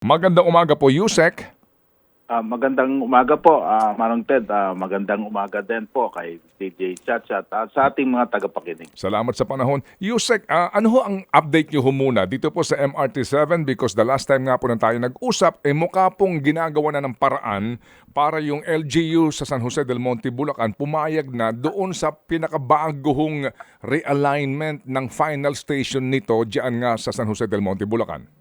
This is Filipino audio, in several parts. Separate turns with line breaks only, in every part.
Magandang umaga po, Yusek.
Ah, magandang umaga po, ah, Manong Ted. Ah, magandang umaga din po kay DJ Chatchat at sa ating mga tagapakinig.
Salamat sa panahon. Yusek, ah, ano ho ang update niyo ho muna dito po sa MRT7 because the last time nga po na tayo nag-usap, eh mukha pong ginagawa na ng paraan para yung LGU sa San Jose del Monte, Bulacan pumayag na doon sa pinakabaguhong realignment ng final station nito diyan nga sa San Jose del Monte, Bulacan.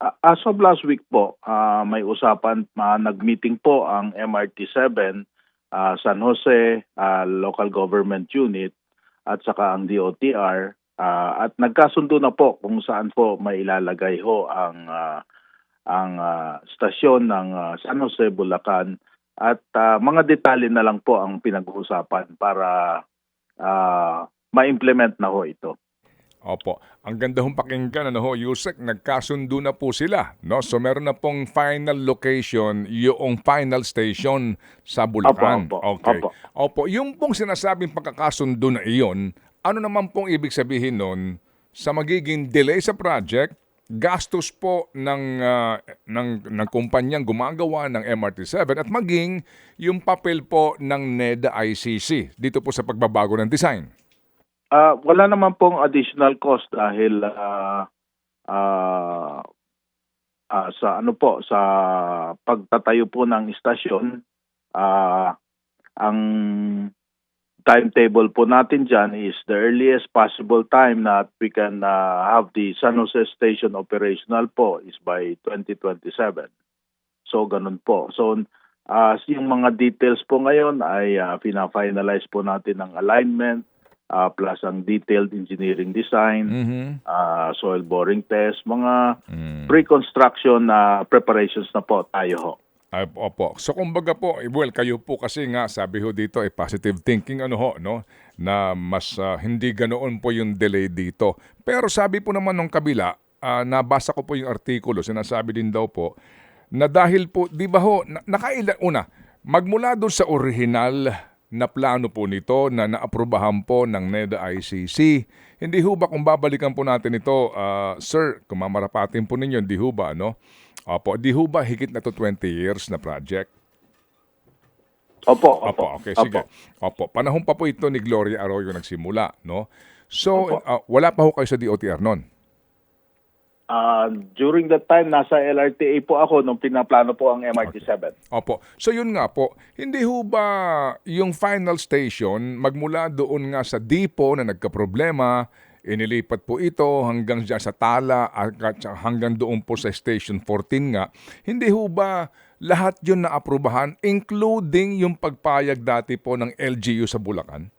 Ah, as of last week po, ah, may usapan, ah, nag-meeting po ang MRT7, ah, San Jose ah, Local Government Unit at saka ang DOTR ah, at nagkasundo na po kung saan po may ilalagay ho ang ah, ang ah, stasyon ng ah, San Jose Bulacan at ah, mga detalye na lang po ang pinag-uusapan para ah, ma-implement na ho ito.
Opo. Ang ganda hong pakinggan, ano ho, Yusek, nagkasundo na po sila. No? So meron na pong final location, yung final station sa Bulacan.
Opo, opo,
okay.
opo.
Opo. Yung pong sinasabing pagkakasundo na iyon, ano naman pong ibig sabihin nun sa magiging delay sa project, gastos po ng, ah, ng, ng kumpanyang gumagawa ng MRT7 at maging yung papel po ng NEDA ICC dito po sa pagbabago ng design.
Ah, wala naman pong additional cost dahil ah, ah, ah, sa ano po sa pagtatayo po ng istasyon ah, ang timetable po natin diyan is the earliest possible time that we can ah, have the San Jose station operational po is by 2027. So ganun po. So ah, yung mga details po ngayon ay ah, fina-finalize po natin ang alignment ah, plus ang detailed engineering design,
Mhm.
ah, soil boring test, mga
Mm.
pre-construction na preparations na po tayo ho.
Ay, opo. So kumbaga po, eh, well, kayo po kasi nga sabi ho dito ay positive thinking ano ho, no? Na mas ah, hindi ganoon po yung delay dito. Pero sabi po naman nung kabila, ah, nabasa ko po yung artikulo, sinasabi din daw po na dahil po, di ba ho, na, nakaila, una, magmula doon sa original na plano po nito na naaprubahan po ng NEDA ICC. Hindi ho ba kung babalikan po natin ito, ah, sir, kung mamarapatin po ninyo, hindi ho ba, no? Opo, di ho ba higit na to 20 years na project?
Opo,
Opo,
opo.
okay, sige. Opo, panahon pa po ito ni Gloria Arroyo nagsimula, no? So,
Opo.
ah, wala pa ho kayo sa DOTR noon?
Ah, during that time, nasa LRTA po ako nung pinaplano po ang MRT-7.
Opo. So yun nga po, hindi ho ba yung final station magmula doon nga sa depot na nagkaproblema, inilipat po ito hanggang dyan sa Tala at hanggang doon po sa Station 14 nga, hindi ho ba lahat yun naaprubahan including yung pagpayag dati po ng LGU sa Bulacan?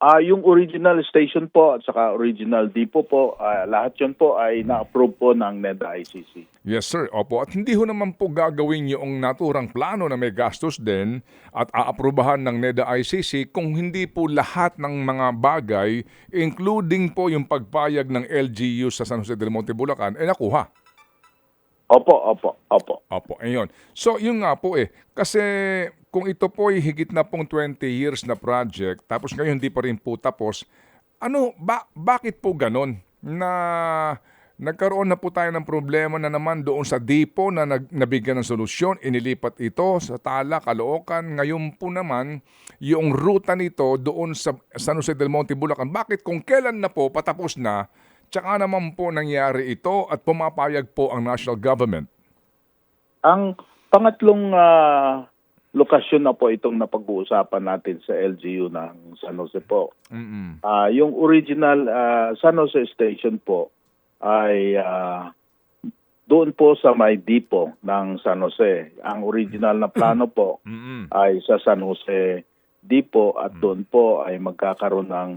Ah, yung original station po at saka original depot po, ah, lahat 'yon po ay na-approve po ng NEDA ICC.
Yes sir, opo. At hindi ho naman po gagawin yung naturang plano na may gastos din at aaprubahan ng NEDA ICC kung hindi po lahat ng mga bagay, including po yung pagpayag ng LGU sa San Jose del Monte, Bulacan, eh nakuha.
Opo, opo, opo.
Opo, ayun. So, yun nga po eh. Kasi kung ito po ay higit na pong 20 years na project, tapos ngayon hindi pa rin po tapos, ano, ba, bakit po ganon? Na nagkaroon na po tayo ng problema na naman doon sa depot na nag, nabigyan ng solusyon, inilipat ito sa Tala, Caloocan. Ngayon po naman, yung ruta nito doon sa San Jose del Monte, Bulacan. Bakit kung kailan na po patapos na, tsaka naman po nangyari ito at pumapayag po ang national government?
Ang pangatlong ah, lokasyon na po itong napag-uusapan natin sa LGU ng San Jose po.
Mm-mm.
Ah, yung original ah, San Jose station po ay ah, doon po sa may depot ng San Jose. Ang original na plano po
Mm-mm.
ay sa San Jose Depot at doon po ay magkakaroon ng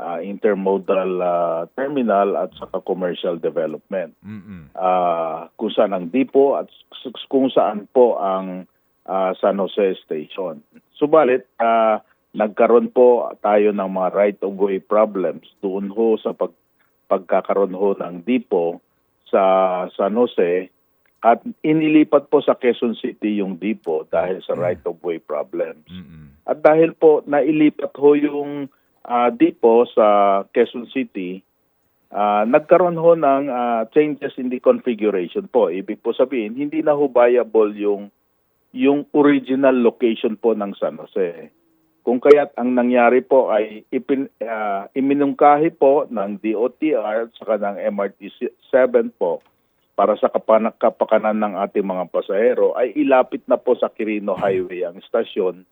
ah, intermodal ah, terminal at saka commercial development.
Mm-mm.
Ah, kung saan ang depot at kung saan po ang ah, San Jose Station. Subalit, ah, nagkaroon po tayo ng mga right-of-way problems doon ho sa pag, pagkakaroon ho ng depot sa San Jose at inilipat po sa Quezon City yung depot dahil sa right-of-way problems.
Mm-mm.
At dahil po nailipat ho yung ah, depot sa Quezon City, ah, nagkaroon ho ng ah, changes in the configuration po. Ibig po sabihin, hindi na ho viable yung yung original location po ng San Jose. Kung kaya't ang nangyari po ay ipin, ah, iminungkahi po ng DOTR at saka ng MRT-7 po para sa kapakanan ng ating mga pasahero ay ilapit na po sa Quirino Highway ang istasyon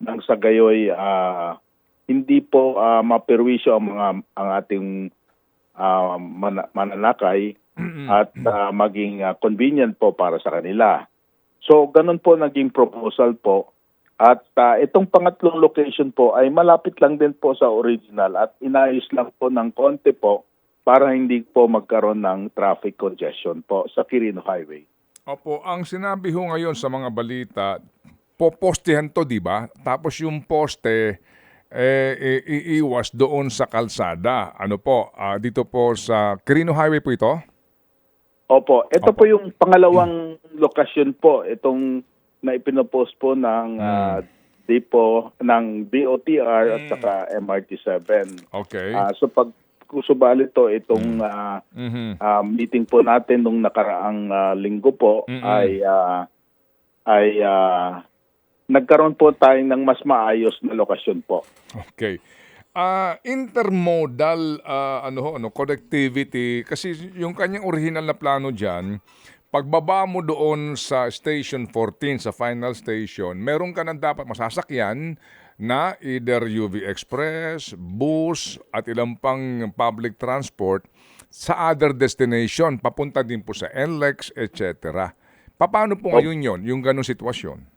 nang sa gayoy ah, hindi po ah, maperwisyo ang mga ang ating ah, mana- mananakay at ah, maging ah, convenient po para sa kanila. So ganun po naging proposal po at ah, itong pangatlong location po ay malapit lang din po sa original at inayos lang po ng konti po para hindi po magkaroon ng traffic congestion po sa Quirino Highway.
Opo, ang sinabi ho ngayon sa mga balita, popostehan to, di ba? Tapos yung poste, eh, i- iiwas doon sa kalsada. Ano po, ah, dito po sa Quirino Highway po ito?
Opo, ito
Opo.
po yung pangalawang lokasyon po, itong na ipinopost po ng ah, depo ng DOTR at saka MRT7.
Okay.
Ah, so pag subalit to itong ah,
Mhm.
ah, meeting po natin nung nakaraang ah, linggo po
Mm-mm.
ay ah, ay ah, nagkaroon po tayo ng mas maayos na lokasyon po.
Okay. Ah, intermodal ah, ano ho, ano connectivity kasi yung kanyang original na plano diyan, pagbaba mo doon sa station 14 sa final station, meron ka nang dapat masasakyan na either UV Express, bus at ilang pang public transport sa other destination, papunta din po sa NLEX, etc. Paano po ngayon yon, yung ganong sitwasyon?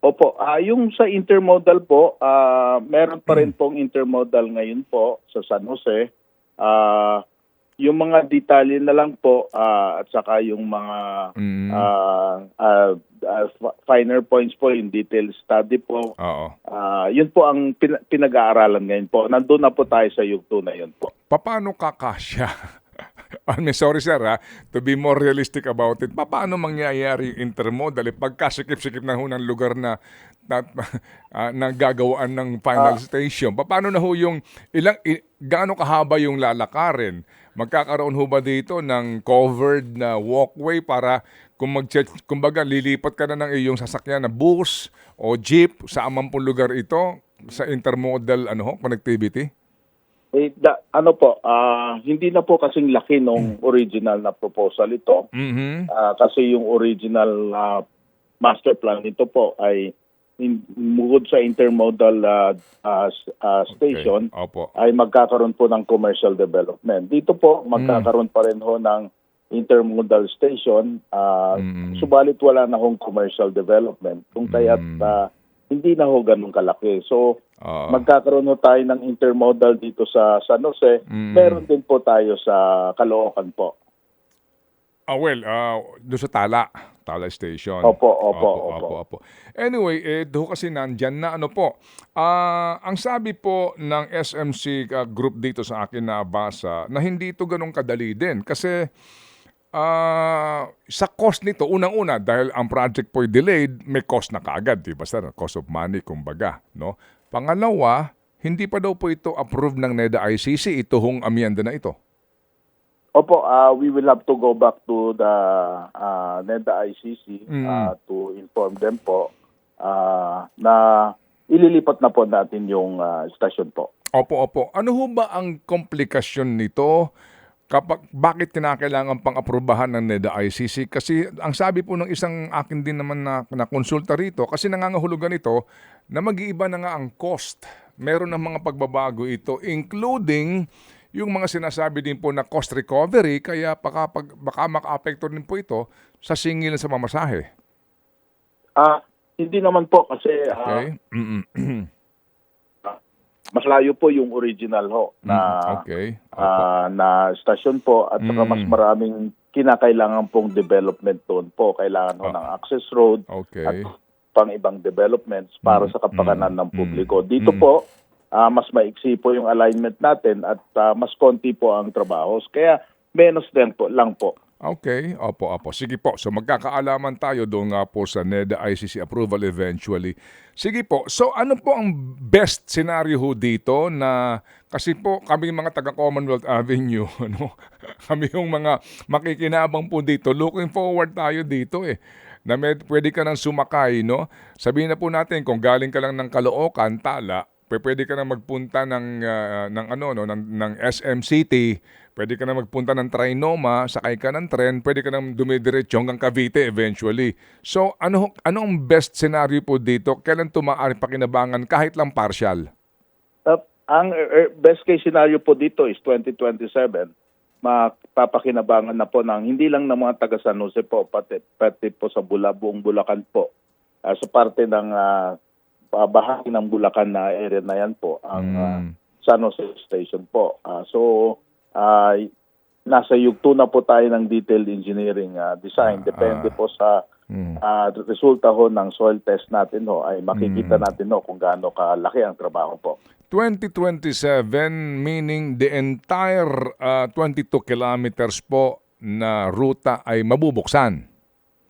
Opo, ah yung sa intermodal po, ah meron pa rin pong intermodal ngayon po sa San Jose. Ah yung mga detalye na lang po ah, at saka yung mga
Mm.
ah, ah, fi- finer points po, yung detailed study po.
Oo.
Ah, yun po ang pin- pinag-aaralan ngayon po. Nandun na po tayo sa yugto na yun po.
paano kakasya? I mean, sorry sir ha, to be more realistic about it, paano mangyayari yung intermodal? Eh, pagkasikip-sikip na ho ng lugar na, na, ah, na gagawaan ng final station, paano na ho yung, ilang, i, gaano kahaba yung lalakarin? Magkakaroon ho ba dito ng covered na walkway para kung mag kumbaga lilipat ka na ng iyong sasakyan na bus o jeep sa amampong lugar ito sa intermodal ano ho, connectivity?
Eh, da- ano po, ah, hindi na po kasing laki nung original na proposal ito.
Mhm.
Ah, kasi yung original ah, master plan nito po ay in, bukod sa intermodal ah, ah, s- ah, station
Okay. Opo.
ay magkakaroon po ng commercial development. Dito po magkakaroon pa rin ho ng intermodal station ah,
Mm.
subalit wala na hong commercial development kung kaya't
Mm.
ah, hindi na ho ganun kalaki. So
Oo.
magkakaroon ho tayo ng intermodal dito sa San Jose.
Mm.
Meron din po tayo sa Caloocan po.
Ah, well, ah, doon sa Tala, Tala Station.
Opo, opo,
opo,
opo.
opo. Anyway, eh, doon kasi nandyan na ano po. Ah, ang sabi po ng SMC ah, group dito sa akin na basa na hindi ito ganun kadali din kasi ah, sa cost nito, unang-una, dahil ang project po ay delayed, may cost na kaagad, di ba sir? Cost of money, kumbaga. No? Pangalawa, hindi pa daw po ito approved ng NEDA ICC, ito hong amyenda na ito.
Opo, uh, we will have to go back to the uh, NEDA ICC
Mm.
uh, to inform them po uh, na ililipat na po natin yung uh, stasyon po.
Opo, opo. Ano ho ba ang komplikasyon nito? Kapag, bakit kinakailangan pang aprubahan ng NEDA ICC? Kasi ang sabi po ng isang akin din naman na, na konsulta rito, kasi nangangahulugan ito na mag-iiba na nga ang cost. Meron ng mga pagbabago ito, including yung mga sinasabi din po na cost recovery, kaya baka, pag, baka maka-apekto din po ito sa singil sa mamasahe.
Ah, hindi naman po kasi uh,
Okay?
Mas layo po yung original ho na
Mm, okay. Opo.
ah, na stasyon po at saka
Mm.
mas maraming kinakailangan pong development doon po. Kailangan ho
Ah.
ng access road
okay.
at pang ibang developments para
Mm,
sa kapakanan
mm,
ng
mm,
publiko. Dito
mm.
po, ah, mas maiksi po yung alignment natin at ah, mas konti po ang trabaho. Kaya menos din po lang po
Okay, opo, opo. Sige po. So magkakaalaman tayo doon nga po sa NEDA ICC approval eventually. Sige po. So ano po ang best scenario ho dito na kasi po kami mga taga Commonwealth Avenue, ano? kami yung mga makikinabang po dito. Looking forward tayo dito eh na med, pwede ka nang sumakay, no? Sabihin na po natin kung galing ka lang ng Caloocan, Tala, pwede ka nang magpunta ng ah, ng ano no ng, ng SM City, pwede ka nang magpunta ng Trinoma, sakay ka ng tren, pwede ka nang dumidiretso hanggang Cavite eventually. So ano ano ang best scenario po dito? Kailan tumaari pakinabangan kahit lang partial?
Uh, ang uh, best case scenario po dito is 2027. Mapapakinabangan na po ng hindi lang ng mga taga San Jose po, pati, pati po sa Bula, buong Bulacan po. Ah, sa parte ng ah, bahagi ng Bulacan na area na yan po, ang
Mm.
San Jose Station po. Ah, so, ah, nasa yugto na po tayo ng detailed engineering ah, design. Depende
ah.
po sa
Mm.
ah, resulta ho ng soil test natin ho ay makikita
Mm.
natin ho kung gaano kalaki ang trabaho po.
2027 meaning the entire ah, 22 kilometers po na ruta ay mabubuksan.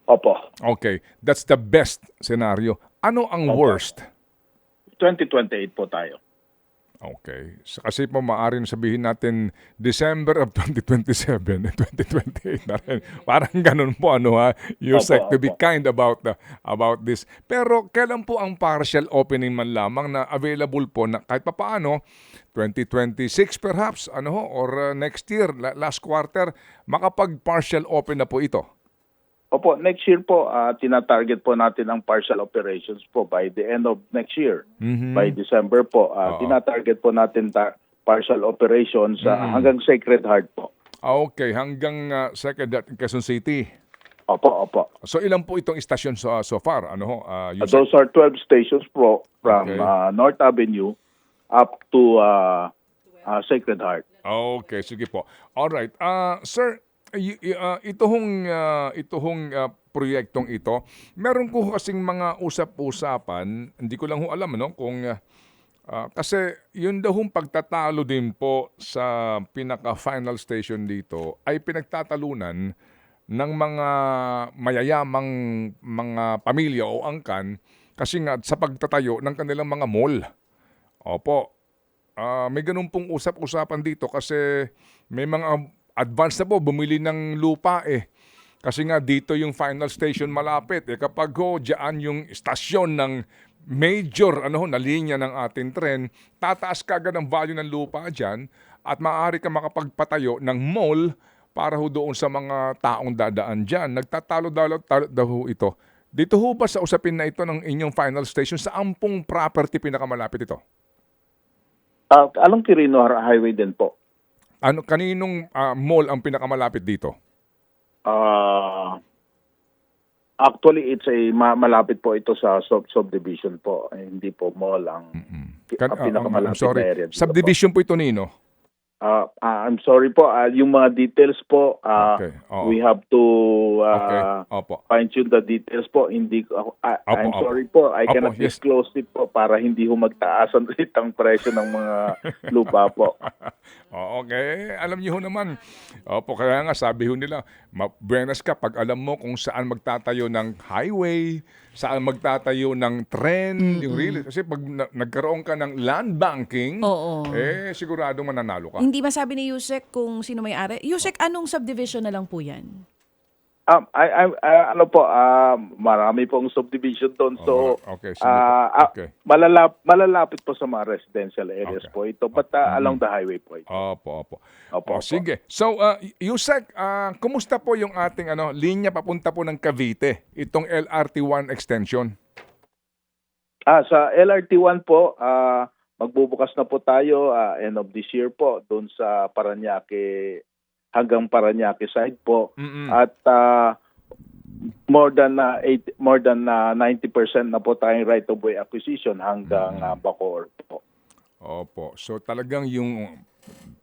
Opo.
Okay, that's the best scenario. Ano ang
Opo.
worst?
2028 po tayo.
Okay. So, kasi po maaaring sabihin natin December of 2027 and 2028 na rin. Parang ganun po ano ha. You
Opo,
said to be kind about the, about this. Pero kailan po ang partial opening man lamang na available po na kahit papaano 2026 perhaps ano ho or uh, next year la- last quarter makapag partial open na po ito.
Opo, next year po, ah, tinatarget po natin ang partial operations po by the end of next year.
Mhm.
By December po, ah,
Oo.
tinatarget po natin ta- partial operations ah,
Mm.
hanggang Sacred Heart po.
Okay, hanggang uh, second at Quezon City.
Opo, opo.
So ilan po itong istasyon so, so far? Ano? Uh, said-
those are 12 stations po from
Okay.
ah, North Avenue up to ah, ah, Sacred Heart.
Okay, sige po. All right. Ah, sir, ah, ito hong ah, ito hong ah, proyektong ito, meron ko kasing mga usap-usapan, hindi ko lang ho alam no kung ah, ah, kasi yun daw hong pagtatalo din po sa pinaka final station dito ay pinagtatalunan ng mga mayayamang mga pamilya o angkan kasi nga sa pagtatayo ng kanilang mga mall. Opo, Ah, may ganun pong usap-usapan dito kasi may mga advance na po bumili ng lupa eh. Kasi nga dito yung final station malapit. Eh kapag ho, dyan yung stasyon ng major ano ho, na linya ng ating tren, tataas ka agad ang value ng lupa dyan at maaari ka makapagpatayo ng mall para ho doon sa mga taong dadaan dyan. Nagtatalo daw, ito. Dito ho ba sa usapin na ito ng inyong final station, sa ampong property pinakamalapit ito?
Ah, along Quirino Highway din po.
Ano kaninong ah, mall ang pinakamalapit dito?
Ah, actually, it's a ma- malapit po ito sa sub subdivision po. Eh, hindi po mall ang,
Kan-
ang
ah,
pinakamalapit
I'm sorry.
na area. dito po.
Subdivision po ito nino.
Ah, ah, I'm sorry po. ah, yung mga details po, ah,
Okay. Oo.
we have to
Okay.
ah,
Opo.
fine tune the details po. Hindi ah,
Opo,
I'm
opo.
sorry po. I
Opo,
cannot
yes.
disclose it po para hindi ho magtaas ang rate ang presyo ng mga lupa po.
Okay. Alam niyo ho naman. Opo, kaya nga sabi ho nila, ma- buenas ka pag alam mo kung saan magtatayo ng highway, saan magtatayo ng tren, yung really. Kasi pag na- nagkaroon ka ng land banking,
Oo.
eh sigurado mananalo ka.
Hindi masabi ni Yusek kung sino may-ari. Yusek, anong subdivision na lang po yan?
Um, I, I, ah, ano po, ah, marami pong subdivision doon. So,
Oh, okay,
ah,
po.
ah,
Okay.
malalap, malalapit po sa mga residential areas
Okay.
po ito. But ah, along the highway po ito.
Opo, opo.
Opo,
O,
opo.
sige. So, uh, Yusek, ah, kumusta po yung ating ano, linya papunta po ng Cavite, itong LRT1 extension?
Ah, sa LRT1 po, ah, magbubukas na po tayo ah, end of this year po doon sa Paranaque hanggang Paranaque side po.
Mm-mm.
At ah, more than ah, eight, more than ah, 90% na po tayong right of way acquisition hanggang ah, Bacoor po.
Opo. So, talagang yung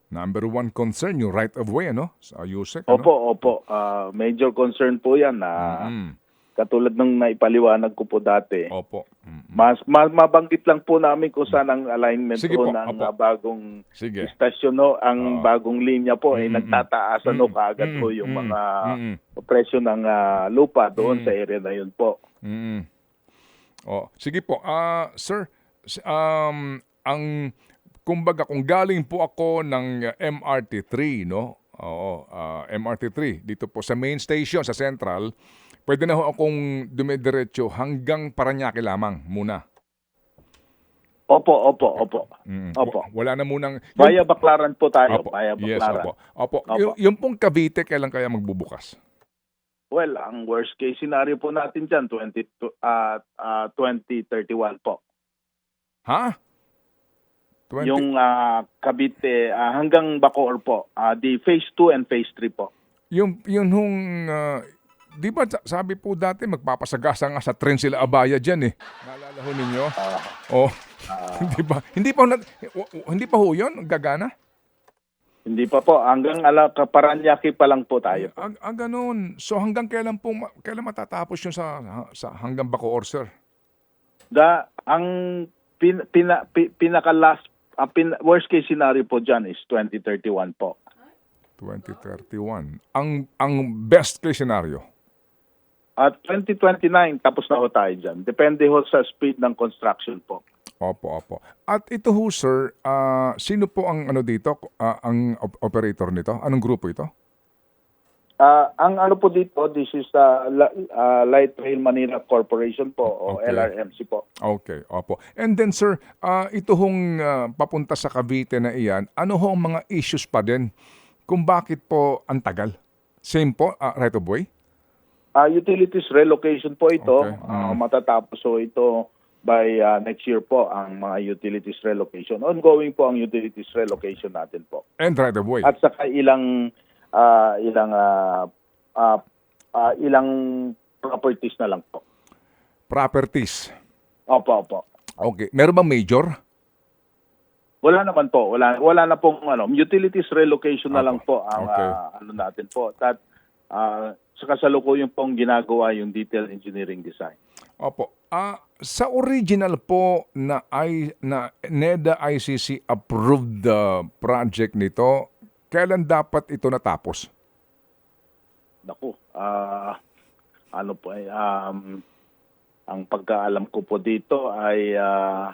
number one concern, yung right of way, ano? Sa Yusek, ano?
Opo, opo. Ah, major concern po 'yan na
Mm.
Katulad ng naipaliwanag ko po dati.
Opo.
Mas ma- mabanggit lang po namin kung saan ang alignment
Sige
po
po,
ng
opo.
ah, bagong
Sige.
istasyon no, ang
Oo.
bagong linya po ay
Mm, mm,
nagtataasan no
mm,
kaagad
mm,
po yung mga
mm,
presyo ng ah, lupa doon
Mm.
sa area na yun po.
Mm. Oh, sige po. Ah, sir, um ang kumbaga kung galing po ako ng uh, MRT3, no? Oo, ah, MRT3 dito po sa main station sa Central, pwede na ho akong dumidiretso hanggang Paranaque lamang muna.
Opo, opo, opo.
Mm.
Opo.
Wa- Wala na munang
Via Baclaran po tayo,
Opo.
via
Yes,
Baclaran.
opo. Opo.
Opo.
Yung, yung pong Cavite kailan kaya magbubukas?
Well, ang worst case scenario po natin dyan, 20, ah ah, 2031 po.
Ha? 20,
Yung ah, Cavite ah, hanggang Bacoor po. Ah, di phase 2 and phase 3 po.
Yung, yun hong, ah, di ba sa- sabi po dati magpapasagasa nga sa tren sila abaya dyan eh. Naalala ho ninyo?
Ah,
Oh, hindi ba? Hindi pa, na, hindi pa ho yun gagana?
hindi pa po. Hanggang ala, Paranaque pa lang po tayo.
Ah, ah, ganun. So hanggang kailan po, kailan matatapos yun sa, sa hanggang Bacoor, sir?
Da, ang pin, pina, pi- pinaka last ang pin, worst case scenario po dyan is 2031 po.
2031. Ang, ang best case scenario.
At 2029 tapos na ho tayo dyan. Depende ho sa speed ng construction po.
Opo, opo. At ito ho, sir, ah, sino po ang ano dito, ah, ang op- operator nito? Anong grupo ito?
Ah, ang ano po dito, this is uh, Light Rail Manila Corporation po o
Okay.
LRMC po.
Okay, opo. And then sir, ah, ito hong ah, papunta sa Cavite na iyan, ano ho ang mga issues pa din kung bakit po ang tagal? Same po, ah, right of way?
Ah, utilities relocation po ito.
Okay. Mm.
matatapos so ito by ah, next year po ang mga utilities relocation. Ongoing po ang utilities relocation natin po.
And right of way.
At saka ilang ah, ilang ah, ah, ah, ilang properties na lang po.
Properties.
Opo, opo.
Okay. Meron bang major?
Wala naman po, wala wala na pong ano, utilities relocation na
Opo.
lang po ang
Okay.
ah, ano natin po. At ah, sa kasalukuyan pong ginagawa yung detailed engineering design.
Opo. Ah, sa original po na I, na NEDA ICC approved the project nito, kailan dapat ito natapos?
Naku, ah ano po ay um, ang pagkaalam ko po dito ay ah,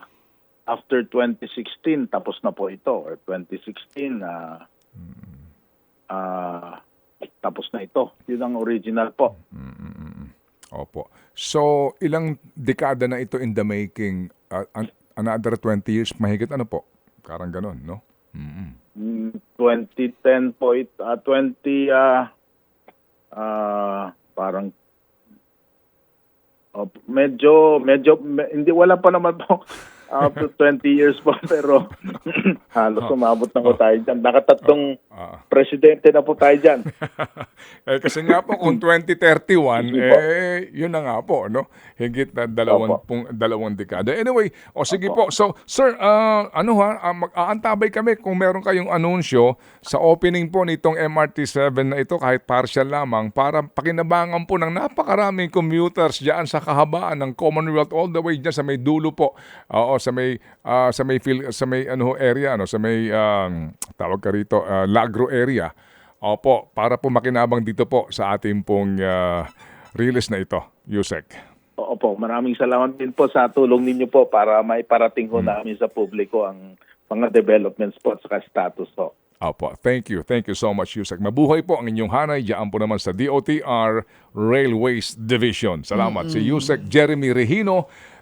after 2016 tapos na po ito or 2016 ah ah, tapos na ito. Yun ang original po.
Opo. So, ilang dekada na ito in the making? An- another 20 years, mahigit ano po? Karang ganon, no? Mm-mm.
Mm, 2010 po it ah, 20 ah ah, parang oh, medyo medyo me- hindi wala pa naman po up to 20 years po pero halos umabot na po tayo dyan. Nakatatlong
Ah.
presidente na po tayo dyan.
eh, kasi nga po, kung 2031, eh, yun na nga po, no? Higit na dalawang, pung, dalawang dekada. Anyway, o sige po. So, sir, ah, ano ha, ah, mag-aantabay kami kung meron kayong anunsyo sa opening po nitong MRT7 na ito, kahit partial lamang, para pakinabangan po ng napakaraming commuters diyan sa kahabaan ng Commonwealth all the way diyan sa may dulo po. Oo, sa may ah, sa may fil- sa may ano area ano, sa may um, tawag ka rito, ah, Lagro area. Opo, para po makinabang dito po sa ating pong ah, release na ito, Yusek.
Opo, maraming salamat din po sa tulong ninyo po para maiparating ko namin sa publiko ang mga developments po at status po.
Opo, thank you. Thank you so much, Yusek. Mabuhay po ang inyong hanay. Diyan po naman sa DOTR Railways Division. Salamat. Si Yusek Jeremy Regino